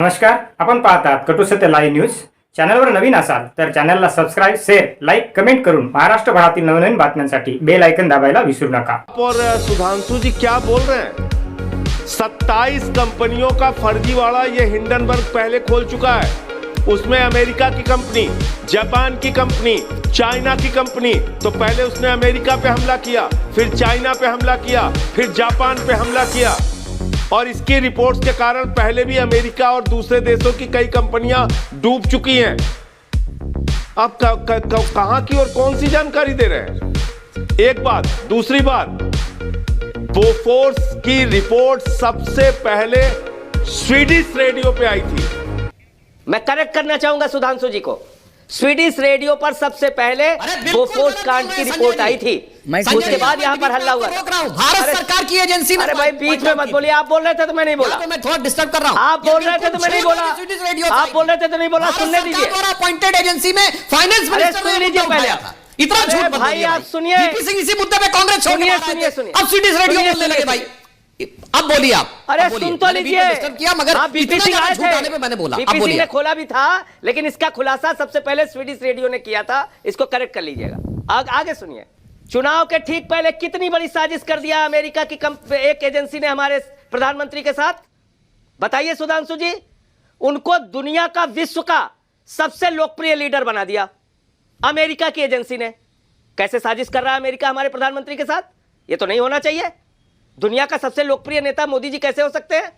नमस्कार, आपण पाहतात कटू सत्य लाईव्ह न्यूज़ चॅनलवर नवीन असाल तर चॅनलला सबस्क्राईब शेअर लाईक कमेंट करून महाराष्ट्रभरातील नवनवीन बातम्यांसाठी बेल आयकन दाबायला विसरू नका. और सुधांशु जी क्या बोल रहे हैं? सत्ताईस कंपनियों का फर्जीवाड़ा ये हिंडनबर्ग पहले खोल चुका है। उसमें अमेरिका की कंपनी, जापान की कंपनी, चाइना की कंपनी तो पहले उसने अमेरिका पे हमला किया, फिर चाइना पे हमला किया, फिर जापान पे हमला किया। और इसकी रिपोर्ट्स के कारण पहले भी अमेरिका और दूसरे देशों की कई कंपनियाँ डूब चुकी हैं। अब कहाँ की और कौन सी जानकारी दे रहे हैं? एक बात, दूसरी बात बोफोर्स की रिपोर्ट सबसे पहले स्वीडिश रेडियो पे आई थी। मैं करेक्ट करना चाहूँगा सुधांशु जी को। स्वीडिश रेडियो पर सबसे पहले बोफोर्स कांड की रिपोर्ट आई थी। उसके बाद यहाँ पर हल्ला हुआ। भारत सरकार की एजेंसी अरे भाई बीच में मत बोलिए आप बोल रहे थे तो मैं नहीं बोला। तो मैं थोड़ा डिस्टर्ब कर रहा हूँ। आप बोल रहे थे तो मैं नहीं बोला। स्वीडिश रेडियो आप बोल रहे थे तो नहीं बोला, सुनने दीजिए। अपॉइंटेड एजेंसी में फाइनेंस सुन लीजिए पहले। इतना झूठ भाई, आप सुनिए। सिंह इसी मुद्दे पे कांग्रेस छोड़ के सुनिए, सुनिए, सुनिए। अब स्वीडिश रेडियो बोलने लगे भाई। अब बोलिए आप। अरे सुन तो लीजिए। किया मगर थे। आने पे मैंने बोला। अब बोलिए। खोला भी था लेकिन इसका खुलासा सबसे पहले स्वीडिश रेडियो ने किया था। इसको करेक्ट कर लीजिएगा। आग, आगे सुनिए। चुनाव के ठीक पहले कितनी बड़ी साजिश कर दिया अमेरिका की एक एजेंसी ने हमारे प्रधानमंत्री के साथ? बताइए सुधांशु जी उनको दुनिया का विश्व का सबसे लोकप्रिय लीडर बना दिया अमेरिका की एजेंसी ने। कैसे साजिश कर रहा है अमेरिका हमारे प्रधानमंत्री के साथ? ये तो नहीं होना चाहिए। दुनिया का सबसे लोकप्रिय नेता मोदी जी कैसे हो सकते हैं?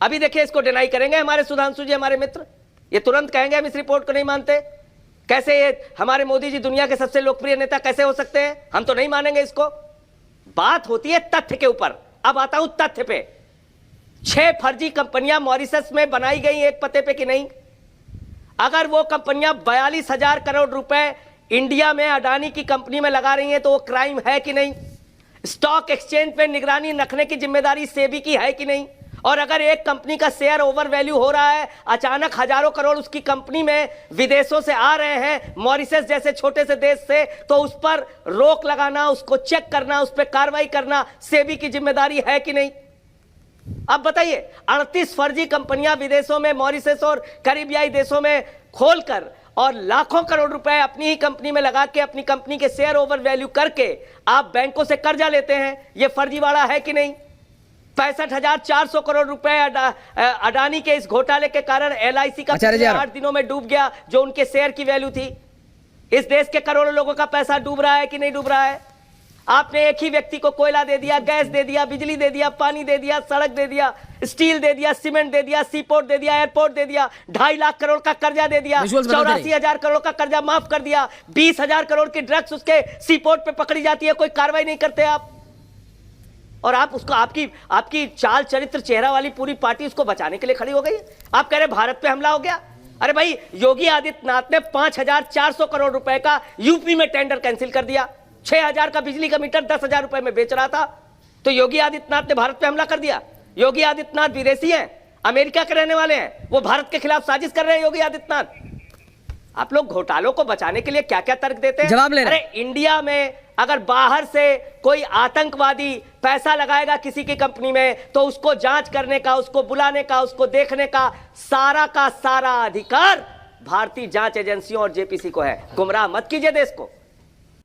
अभी देखिए, इसको डिनाई करेंगे हमारे सुधांशु जी, हमारे मित्र। ये तुरंत कहेंगे, हम इस रिपोर्ट को नहीं मानते। कैसे ये हमारे मोदी जी दुनिया के सबसे लोकप्रिय नेता कैसे हो सकते हैं? हम तो नहीं मानेंगे इसको। बात होती है तथ्य के ऊपर। अब आता हूँ तथ्य पे। छह फर्जी कंपनियाँ मॉरिसस में बनाई गई एक पते पे कि नहीं? अगर वो कंपनियाँ बयालीस हज़ार करोड़ रुपए इंडिया में अडानी की कंपनी में लगा रही हैं तो वो क्राइम है कि नहीं? स्टॉक एक्सचेंज पे निगरानी रखने की ज़िम्मेदारी सेबी की है कि नहीं? और अगर एक कंपनी का शेयर ओवर वैल्यू हो रहा है, अचानक हज़ारों करोड़ उसकी कंपनी में विदेशों से आ रहे हैं, मॉरिशस जैसे छोटे से देश से तो उस पर रोक लगाना, उसको चेक करना, उस पर कार्रवाई करना सेबी की ज़िम्मेदारी है कि नहीं? अब बताइए 38 फर्जी कंपनियाँ विदेशों में, मॉरिशस और करीबियाई देशों में खोलकर और लाखों करोड़ रुपए अपनी ही कंपनी में लगा के अपनी कंपनी के शेयर ओवर वैल्यू करके आप बैंकों से कर्जा लेते हैं। ये फर्जीवाड़ा है कि नहीं? पैंसठ हज़ार चार सौ करोड़ रुपए अडा, अडानी के इस घोटाले के कारण एलआईसी का सी का पिछले आठ दिनों में डूब गया जो उनके शेयर की वैल्यू थी। इस देश के करोड़ों लोगों का पैसा डूब रहा है कि नहीं डूब रहा है? आपने एक ही व्यक्ति को कोयला दे दिया गैस दे दिया बिजली दे दिया पानी दे दिया सड़क दे दिया स्टील दे दिया सीमेंट दे दिया सीपोर्ट दे दिया एयरपोर्ट दे दिया ढाई लाख करोड़ का कर्जा दे दिया। चौरासी हज़ार करोड़ का कर्जा माफ़ कर दिया बीस हज़ार करोड़ की ड्रग्स उसके सीपोर्ट पे पकड़ी जाती है कोई कार्रवाई नहीं करते आप और आप उसको आपकी आपकी चाल चरित्र चेहरा वाली पूरी पार्टी उसको बचाने के लिए खड़ी हो गई है आप कह रहे भारत पे हमला हो गया अरे भाई योगी आदित्यनाथ ने पाँच हज़ार चार सौ करोड़ रुपए का यूपी में टेंडर कैंसिल कर दिया छह हज़ार का बिजली का मीटर दस हज़ार रुपए में बेच रहा था। तो योगी आदित्यनाथ ने भारत पे हमला कर दिया। योगी आदित्यनाथ विदेशी हैं अमेरिका के रहने वाले हैं वो भारत के खिलाफ साजिश कर रहे हैं योगी आदित्यनाथ। आप लोग घोटालों को बचाने के लिए क्या क्या तर्क देते हैं? जवाब ले अरे इंडिया में अगर बाहर से कोई आतंकवादी पैसा लगाएगा किसी की कंपनी में तो उसको जाँच करने का उसको बुलाने का उसको देखने का सारा का सारा अधिकार भारतीय जाँच एजेंसियों और जेपीसी को है। गुमराह मत कीजिए देश को।